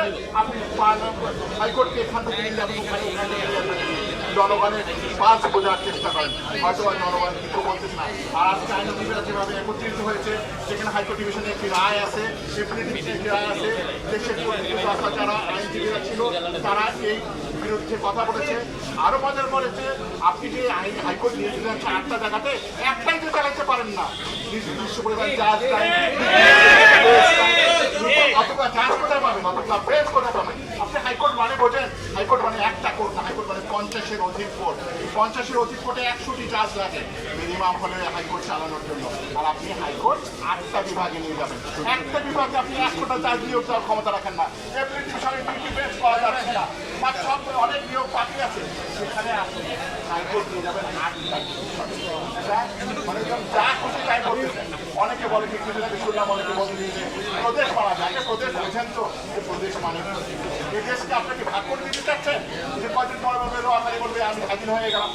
করে আপনি এখান থেকে নিয়ে নিয়ে। জনগণের পাঁচ বোঝার চেষ্টা করেন হয়তো জনগণ কিছু বলতেছে না আর আজকে আইনজীবীরা যেভাবে একত্রিত হয়েছে সেখানে হাইকোর্ট ডিভিশনে একটি রায় আছে একটি রায় আছে দেশের যারা আইনজীবীরা ছিল তারা এই বিরুদ্ধে কথা বলেছে আরও মজার বলেছে আপনি যে আইন হাইকোর্ট নিয়েছিলেন চারটা জায়গাতে একটাই তো চালাতে পারেন না বিশ্ব পরিবার অথবা জাজ কোথায় পাবেন অথবা প্রেস কোথায় পাবেন আপনি হাইকোর্ট মানে বোঝেন হাইকোর্ট মানে একটা কোর্ট না হাইকোর্ট মানে পঞ্চাশের অধিক কোর্ট পঞ্চাশের অধিক কোর্টে একশোটি জাজ লাগে মিনিমাম হলে হাইকোর্ট চালানোর জন্য। আর আপনি হাইকোর্ট আটটা বিভাগে নিয়ে যাবেন। একটা বিভাগে আপনি একশোটা জাজ নিয়োগ দেওয়ার ক্ষমতা রাখেন না। বেস করা না। সব অনেক নিয়োগ আছে। সেখানে আপনি নিয়ে যাবেন মানে যা বলতেছেন অনেকে বলে কি প্রদেশ মানা যায়। প্রদেশ বোঝেন তো। প্রদেশ মানে কি? এই আপনাকে ভাগ করে দিতে চাচ্ছেন? যে কদিন পরে বলবে বলবে আমি স্বাধীন হয়ে গেলাম।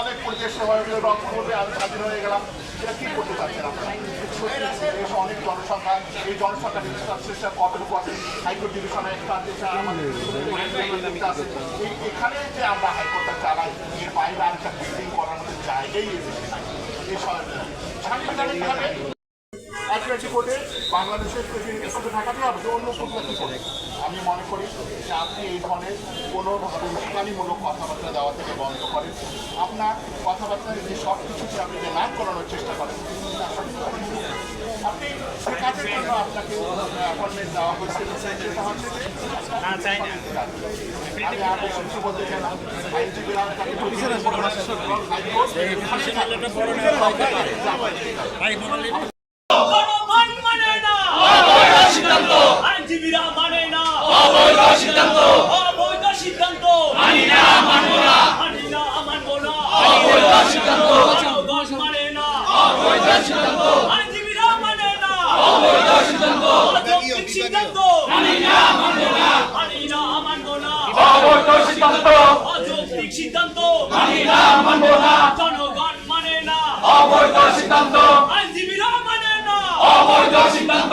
অনেক পরিবেশ বলবে রংপুর বলবে, আমি স্বাধীন হয়ে গেলাম। এটা কি করতে চাচ্ছেন আপনারা? অনেক জনসংখ্যা, এই জনসংখ্যা ডিভিশন কতটুকু আছে? হাইকোর্ট ডিভিশনে একটা আছে এখানে যে আমরা হাইকোর্টটা চালাই, এর বাইরে আরেকটা বিল্ডিং করার মতো জায়গাই এসেছে এই সাংবিধানিকভাবে অ্যাডভোকেসি কোর্টে বাংলাদেশের প্রেসিডেন্টের সাথে ঢাকাতে হবে যে অন্য কোথাও কী করে আমি মনে করি যে আপনি এই ধরনের কোনোভাবে উস্কানিমূলক কথাবার্তা দেওয়া থেকে বন্ধ করেন। আপনার কথাবার্তায় যে সব কিছুকে আপনি যে নাক করানোর চেষ্টা করেন আপনি যে কাজের জন্য আপনাকে অ্যাপয়েন্টমেন্ট দেওয়া হয়েছে সেটা হচ্ছে না না। আমি আগে কিছু বলতে চাই না। আইনজীবীরা তাকে জনগণ মানে না সিদ্ধান্ত। আইনজীবীরা মানে না। অবৈধ সিদ্ধান্ত। অবৈধ সিদ্ধান্ত। মানি না মানব না। মানি না মানবো না। অবৈধ সিদ্ধান্ত। জনগণ মানে না। অবৈধ সিদ্ধান্ত। আইনজীবীরা মানে না। অবৈধ সিদ্ধান্ত। অযৌক্তিক সিদ্ধান্ত। মানি না মানব না। মানি না মানবো না। অবৈধ সিদ্ধান্ত। অযৌক্তিক সিদ্ধান্ত। মানি না মানব না। জনগণ মানে না। অবৈধ সিদ্ধান্ত। আইনজীবীরা মানে না। অবৈধ সিদ্ধান্ত।